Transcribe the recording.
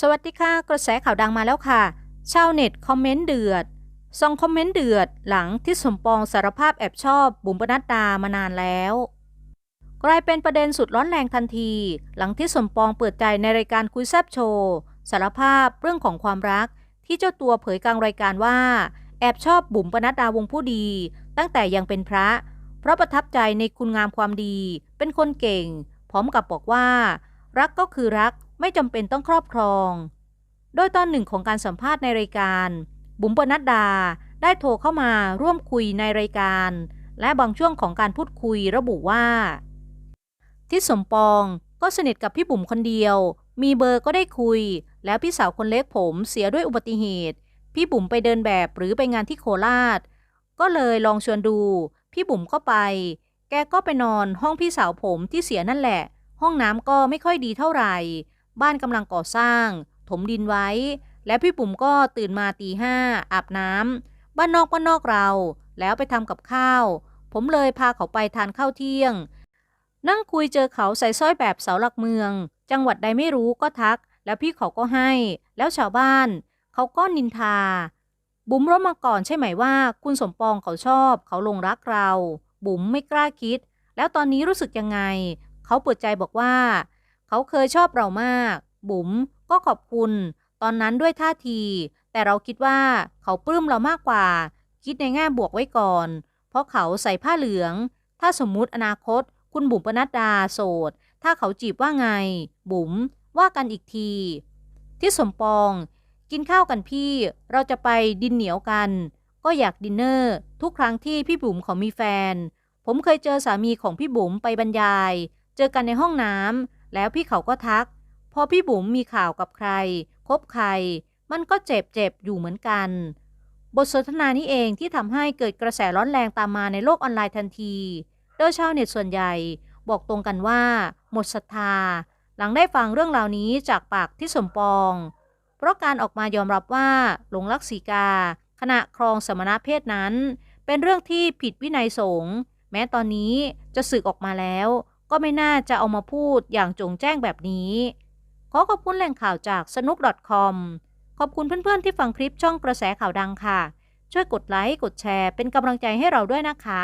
สวัสดีค่ะ กระแสข่าวดังมาแล้วค่ะ ชาวเน็ตคอมเมนต์เดือดส่งคอมเมนต์เดือดหลังที่สมปองสารภาพแอบชอบบุ๋มปนัดดามานานแล้ว กลายเป็นประเด็นสุดร้อนแรงทันที หลังที่สมปองเปิดใจในรายการคุยแซบโชว์สารภาพเรื่องของความรัก ที่เจ้าตัวเผยกลางรายการว่า แอบชอบบุ๋มปนัดดาวงผู้ดี ตั้งแต่ยังเป็นพระ เพราะประทับใจในคุณงามความดี เป็นคนเก่ง พร้อมกับบอกว่า รักก็คือรัก ไม่จำเป็นต้องครอบครอง โดยตอนหนึ่งของการสัมภาษณ์ในรายการ บุ๋มปนัดดาได้โทรเข้ามาร่วมคุยในรายการ และบางช่วงของการพูดคุยระบุว่า ทิศสมปองก็สนิทกับพี่บุ๋มคนเดียว มีเบอร์ก็ได้คุย แล้วพี่สาวคนเล็กผมเสียด้วยอุบัติเหตุ พี่บุ๋มไปเดินแบบหรือไปงานที่โคราช ก็เลยลองชวนดู พี่บุ๋มก็ไป แกก็ไปนอนห้องพี่สาวผมที่เสียนั่นแหละ ห้องน้ำก็ไม่ค่อยดีเท่าไหร่ บ้านกำลังก่อสร้าง ถมดินไว้ และพี่บุ๋มก็ตื่นมาตีห้าอาบน้ำบ้านนอกบ้านนอกเรา แล้วไปทำกับข้าว ผมเลยพาเขาไปทานข้าวเที่ยง นั่งคุยเจอเขาใส่สร้อยแบบเสาหลักเมือง จังหวัดใดไม่รู้ก็ทัก แล้วพี่เขาก็ให้ แล้วชาวบ้าน เขาก็นินทา บุ๋มรู้มาก่อนใช่ไหมว่า คุณสมปองเขาชอบ เขาลงรักเรา บุ๋มไม่กล้าคิด แล้วตอนนี้รู้สึกยังไง เขาเปิดใจบอกว่า เขาเคยชอบเรามาก บุ๋มก็ขอบคุณ ตอนนั้นด้วยท่าที แต่เราคิดว่าเขาปลื้มเรามากกว่า คิดในแง่บวกไว้ก่อน เพราะเขาใส่ผ้าเหลือง ถ้าสมมุติอนาคต คุณบุ๋มปนัดดาโสด ถ้าเขาจีบว่าไง บุ๋มว่ากันอีกที ที่สมปอง กินข้าวกันพี่ เราจะไปดินเหนียวกัน ก็อยากดินเนอร์ทุกครั้งที่พี่บุ๋มเขามีแฟน ผมเคยเจอสามีของพี่บุ๋มไปบรรยาย เจอกันในห้องน้ำ แล้วพี่เขาก็ทัก พอพี่บุ๋มมีข่าวกับใคร คบใคร มันก็เจ็บเจ็บอยู่เหมือนกัน บทสนทนานี้เองที่ทำให้เกิดกระแสร้อนแรงตามมาในโลกออนไลน์ทันที โดยชาวเน็ตส่วนใหญ่บอกตรงกันว่า หมดศรัทธา หลังได้ฟังเรื่องราวนี้จากปากที่สมปอง เพราะการออกมายอมรับว่าหลงรักสีกา ขณะครองสมณเพศนั้น เป็นเรื่องที่ผิดวินัยสงฆ์แม้ตอนนี้จะสึกออกมาแล้ว ก็ไม่น่าจะเอามาพูดอย่างจงแจ้งแบบนี้ ขอขอบคุณแหล่งข่าวจากสนุก .com ขอบคุณเพื่อนๆที่ฟังคลิปช่องกระแสข่าวดังค่ะ ช่วยกดไลค์ กดแชร์ เป็นกำลังใจให้เราด้วยนะคะ